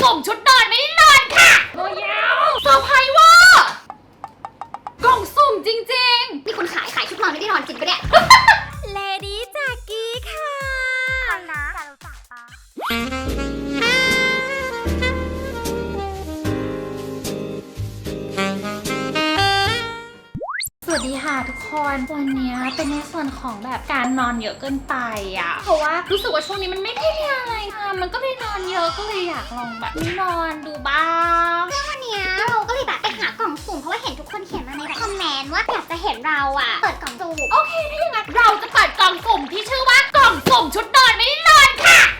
สุ่มชุดนอนไม่ได้นอนค่ะโอ้ยาวเซอร์ไพรส์เว่า กล่องสุ่มจริงนี่คุณขายขายชุดนอนไม่ได้นอนจริงปะเนี่ย เลดี้จากกี้ค่ะนะจะรู้จักปะ ๆ ค่ะทุกคนวันนี้เป็นในส่วนของแบบการนอนเยอะเกินไปอะเพราะว่ารู้สึกว่าช่วงนี้มันไม่ได้มีอะไรค่ะมันก็เลยนอนเยอะก็เลยอยากลองแบบไม่นอนดูบ้างวันเนี้ยเราก็เลยแบบไปหากล่องสุ่มเพราะว่าเห็นทุกคนเขียนมาในแบบคอมเมนต์ว่าอยากจะเห็นเราอะเปิดกล่องสุ่มโอเคถ้าอย่างนั้นเราจะเปิดกล่องสุ่มที่ชื่อว่ากล่องสุ่มชุดนอนไม่ได้นอนค่ะอันนี้ก็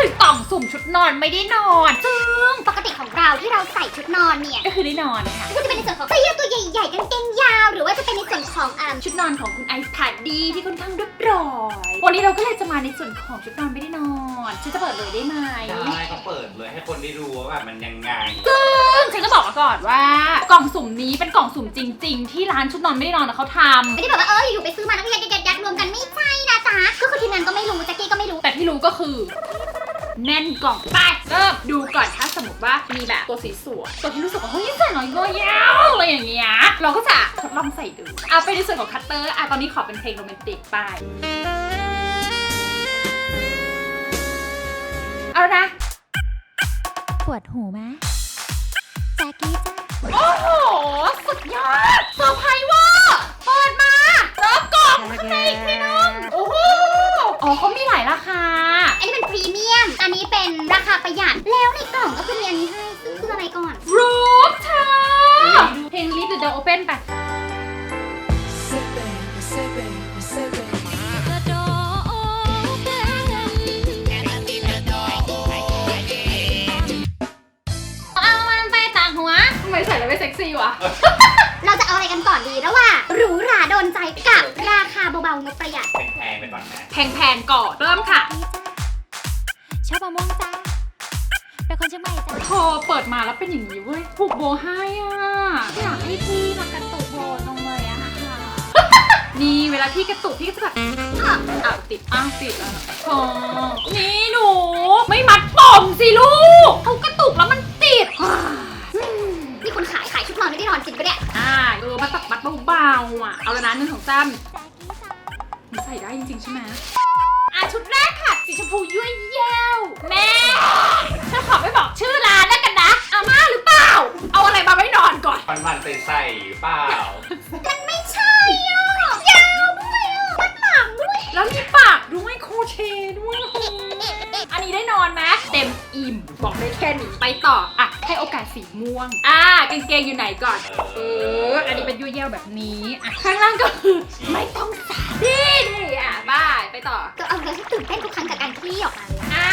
คือกล่องสุ่มชุดนอนไม่ได้นอน ซึ่งปกติของเราที่เราใส่ชุดนอนเนี่ยก็คือได้นอนค่ะ ก็จะเป็นในส่วนของเสื้อยืดตัวใหญ่ๆกางเกงยาว หรือว่าจะเป็นในส่วนของอ่าชุดนอนของคุณไอซ์แพดดีที่ค่อนข้างเรียบร้อย วันนี้เราก็เลยจะมาในส่วนของชุดนอนไม่ได้นอนฉันจะเปิดเลยได้ไหมใช่ก็เปิดเลยให้คนได้รู้ว่าแบบมันยังไง ซึ่งฉันจะบอกมาก่อนว่ากล่องสุ่มนี้เป็นกล่องสุ่มจริง ๆ ที่ร้านชุดนอนไม่ได้นอนเขาทำ ไม่ได้แบบว่าเอออยู่ๆไปซื้อมาแล้วก็ยัดยัดยัดรวมกันไม่ใช่นะจ๊ะก็คือทีมงานก็ไม่รู้แจ็คกี้ก็ไม่รู้ แต่ที่รู้ก็คือ แน่นกล่องไปเริ่มดูก่อนถ้าสมมติว่ามีแบบตัวสีสวยตัวที่รู้สึกว่าเฮ้ยใส่หน่อยก็ยาวอะไรอย่างเงี้ยเราก็จะทดลองใส่ดูเอาไปในส่วนของคัตเตอร์อะตอนนี้ขอเป็นเพลงโรแมนติกไปเอานะปวดหูไหมแจ็กกี้จ้าโอ้โห สุดยอดเซอร์ไพรส์เว่าเปิดมาเจอกล่องข้างในอีกทีนึงโอ้โหอ๋อ เขามีหลายราคา อันนี้เป็นพรีเมียม อันนี้เป็นราคาประหยัด แล้วในกล่องก็คือมีอันนี้ให้ซึ่งคืออะไรก่อน รูปเธอเพลง Leave the Door Open ไป Say baby, say baby, say baby. กระโดดเอามันไปต่างหัว ทำไมใส่แล้วไม่เซ็กซี่วะ เราจะเอาอะไรกันก่อนดีระหว่างหรูหราโดนใจกับราคาเบาๆงบประหยัด แพงๆไปก่อนนะแพงๆก่อนเริ่มค่ะชอบมะม่วงจ้าเป็นคนเชียงใหม่จ้าพอเปิดมาแล้วเป็นอย่างนี้เว้ยผูกโบให้อะอยากให้พี่มากระตุกโบตรงเลยอะค่ะ นี่เวลาพี่กระตุกพี่ก็จะแบบอะอ้าวติดอ้าวติดแล้วพอนี่หนู ไม่มัดปมสิลูกเขากระตุกแล้วมัน เบาๆอะ เอาแล้วนะหนึ่งของแซมมันใส่ได้จริงๆใช่ไหมอะชุดแรกค่ะสีชมพูยั่วเย้วแม่ฉันขอไม่บอกชื่อ แค่นี้ไปต่ออะให้โอกาสสีม่วง อ่ากางเกงอยู่ไหนก่อน เออ อันนี้เป็นยุ่ยเย้วแบบนี้อะข้างล่างก็คือไม่ต้องใส่นี่นี่อะบายไปต่อก็เอาเลยที่ตื่นเต้นทุกครั้งกับการที่ออกมาเลยอะอ่า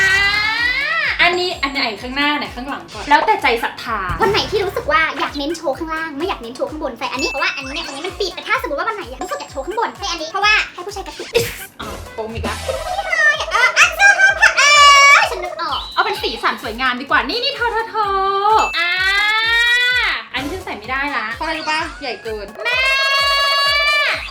อันนี้อันไหนข้างหน้าไหนข้างหลังก่อน แล้วแต่ใจศรัทธาวันไหนที่รู้สึกว่าอยากเน้นโชว์ข้างล่างไม่อยากเน้นโชว์ข้างบนใส่อันนี้เพราะว่าอันนี้เนี่ยตรงนี้มันปิดแต่ถ้าสมมติว่าวันไหนอยากรู้สึกอยากโชว์ข้างบนใส่อันนี้เพราะว่าให้ผู้ชายกระตุกอ้าวโปมอีกแล้ว เอาเป็นสีสันสวยงามดีกว่า นี่นี่เธอเธอเธออ่าอันนี้ฉันใส่ไม่ได้ละเพราะอะไรรู้ปะใหญ่เกิน แม่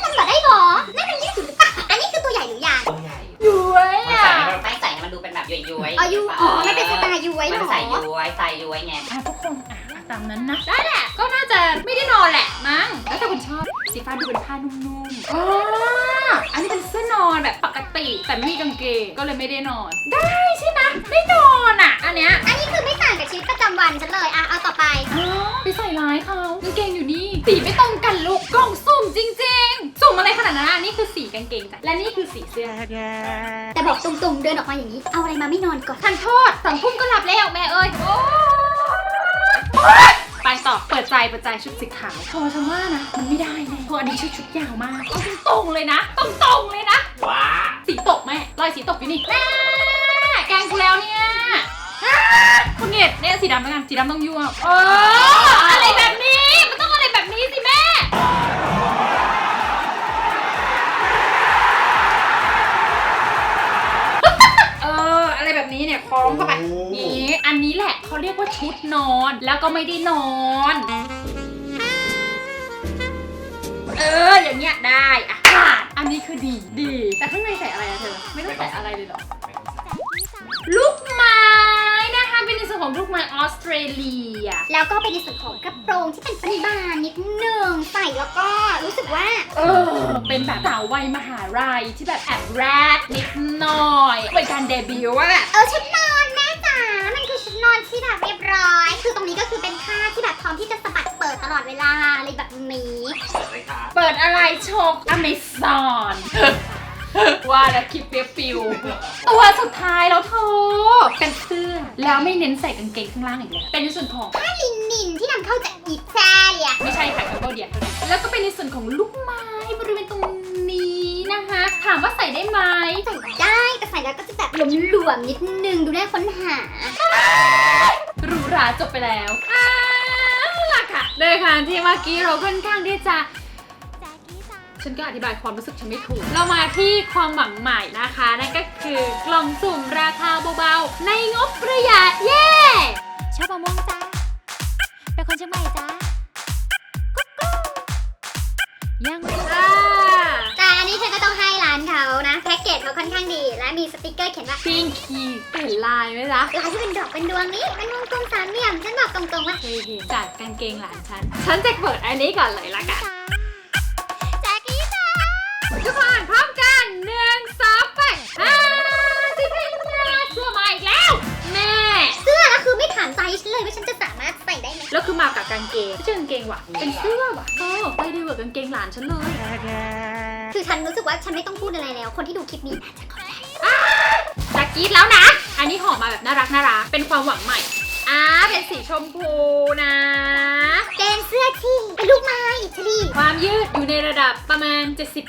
มันเหรอได้หรอนั่นมันยี่สิบหรือเปล่าอันนี้คือตัวใหญ่หรือใหญ่ตัวใหญ่ย้วยมันอะใส่ให้มันตั้งใจให้ มันดูเป็นแบบย้วยๆอ๋อยูอ๋อมันเป็นสไตล์ยูไว้เหรมันอใส่ย้วยใส่ย้วยไงอะทุกคนอะตามนั้นนะได้แหละก็น่าจะไม่ได้นอนแหละมั้งแล้วแต่คนชอบสีฟ้าดูเป็นผ้านุ่มๆอ๋ออันนี้เป็นเสื้อนอนแบบปกติแต่ไม่มีกางเกงก็เลยไม่ได้นอน ได้ใช่ไหมได้นอนอะ อันเนี้ยอันนี้คือไม่ต่างกับชีวิต นาดนั้นอะนี่คือสีกางเกงจ้ะและนี่คือสีเสื้อแต่บอกตรงๆ เดินออกมาอย่างนี้ เอาอะไรมาไม่นอนก่อนทันโทษสองทุ่มก็หลับแล้วแม่เอ้ยโอ๊ยไปต่อ เปิดใจเปิดใจชุดสีขาวพอฉันว่านะ มันไม่ได้แน่เพราะอันนี้ชุดชุดยาวมากเอาตรงๆเลยนะตรงๆเลยนะว้าสีตกแม่รอยสีตกอยู่นี่แม่แกล้งกูแล้วเนี่ยอ้าคุณเกดเนี่ยสีดำแล้วกันสีดำต้องยั่วเออ แบบนี้เนี่ยคล้องเข้าไปนี้อันนี้แหละเขาเรียกว่าชุดนอนแล้วก็ไม่ได้นอน เอออย่างเงี้ยได้อะผ่านอันนี้คือดีดี แต่ข้างในใส่อะไรอะเธอ ไม่ต้องใส่อะไรเลยเหรอลูกไม้เตรเลีย แล้วก็เป็นในส่วนของกระโปรงที่เป็นปริบานนิดนึงใส่แล้วก็รู้สึกว่า เออ เป็นแบบสาววัยมหาลัยที่แบบแอบแรดนิดหน่อยเป็นการเดบิวต์อะเออชุดนอนแม่จ๋า มันคือชุดนอนที่แบบเรียบร้อย คือตรงนี้ก็คือเป็นผ้าที่แบบพร้อมที่จะสะบัดเปิดตลอดเวลาอะไรแบบนี้ เปิดเลยค่ะเปิดอะไรโชกอเมซอน ว่าแล้วคลิปเปียกปิว ตัวสุดท้ายแล้วเธอเป็นเสื้อแล้วไม่เน้นใส่กางเกงข้างล่างอีกแล้วเป็นในส่วนของผ้าลินินที่นำเข้าจากอิตาเลียไม่ใช่ค่ะแคมโบเดียเท่านั้นแล้วก็เป็นในส่วนของลูกไม้บริเวณตรงนี้นะคะ ถามว่าใส่ได้ไหมใส่ได้แต่ใส่แล้วก็จะแบบหลวมๆนิดนึงดูน่าค้นหาหรูหราจบไปแล้วอ่าล่ะค่ะเลยค่ะที่เมื่อกี้เราค่อนข้างที่จะ ฉันก็อธิบายความรู้สึกฉันไม่ถูก เรามาที่ความหวังใหม่นะคะ นั่นก็คือกล่องสุ่มราคาเบาๆ ในงบประหยัดเย้ชอบมะม่วงจ้าเป็นคนเชียงใหม่จ้ากุ๊กกุ๊กยังไม่อ่าแต่อันนี้ฉันก็ต้องให้ร้านเขานะ แพ็กเกจเขาค่อนข้างดี และมีสติกเกอร์เขียนว่าพิงคีเห็นลายไหมล่ะลายที่เป็นดอกเป็นดวงนี้เป็นวงกลมสามเหลี่ยมฉันบอกตรงๆว่าเคยเห็นจากกางเกงหลานฉัน ฉันจะเปิดอันนี้ก่อนเลยละกันแจ๊กกี้จ้า ทุกคนพร้อมกันหนึ่งสองไปอ่าสิเพนนาเสื้อมาอีกแล้ว แม่ เสื้อแล้วคือไม่ถามใจฉันเลยว่าฉันจะสามารถใส่ได้ไหมแล้วคือมากับกางเกงไม่ใช่กางเกงว่ะ เป็นเสื้อว่ะเออไปดีกว่ากางเกงหลานฉันเลยคือฉันรู้สึกว่าฉันไม่ต้องพูดอะไรแล้ว คนที่ดูคลิปนี้น่าจะเข้าใจจะกรีดแล้วนะ อันนี้ห่อมาแบบน่ารักน่ารักเป็นความหวังใหม่อ่าเป็นสีชมพูนะ ลูกไม้อิตาลีความยืดอยู่ในระดับประมาณ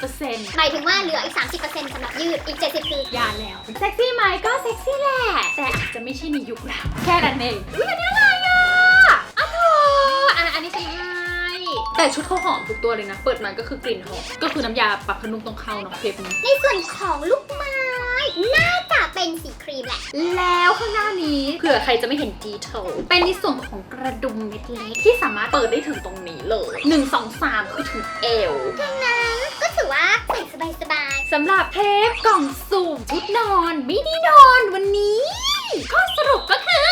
70%หมายถึงว่าเหลืออีก 30%สำหรับยืดอีก 70 คือ ยานแล้วเซ็กซี่ไหมก็เซ็กซี่แหละ แต่อาจจะไม่ใช่ในยุคเราแค่นั้นเองอุ้ยอันนี้อะไรอะอ้าวโถอะอันนี้ฉันให้แต่ชุดเขาหอมทุกตัวเลยนะ เปิดมาก็คือกลิ่นหอมก็คือน้ำยาปรับผ้านุ่มตรงเข้าเนาะเทปนี้ในส่วนของลูกไม้น่าจะ เป็นสีครีมแหละ แล้วข้างหน้านี้เผื่อใครจะไม่เห็นดีเทลเป็นในส่วนของกระดุมเม็ดเล็กที่สามารถเปิดได้ถึงตรงนี้เลย1 2 3 คือถึงเอวนั้นก็ถือว่าใส่สบายสำหรับเทปกล่องสุ่มชุดนอนไม่ได้นอนวันนี้ข้อสรุปก็คือ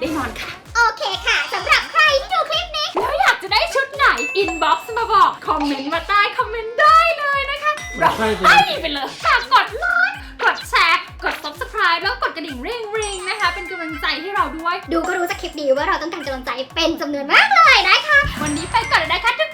ได้นอนค่ะๆโอเคค่ะสำหรับใครที่ดูคลิปนี้แล้วอยากจะได้ชุดไหนอินบ็อกซ์มาบอก คอมเมนต์มาใต้คอมเมนต์ได้เลยนะคะเราให้ไปเลยฝากกดไล กดกระดิ่งเร่งๆนะคะ เป็นกำลังใจให้เราด้วย ดูก็รู้จากคลิปนี้ว่าเราต้องการกำลังใจเป็นจำนวนมากเลยนะคะ วันนี้ไปก่อนเลยนะคะทุกคน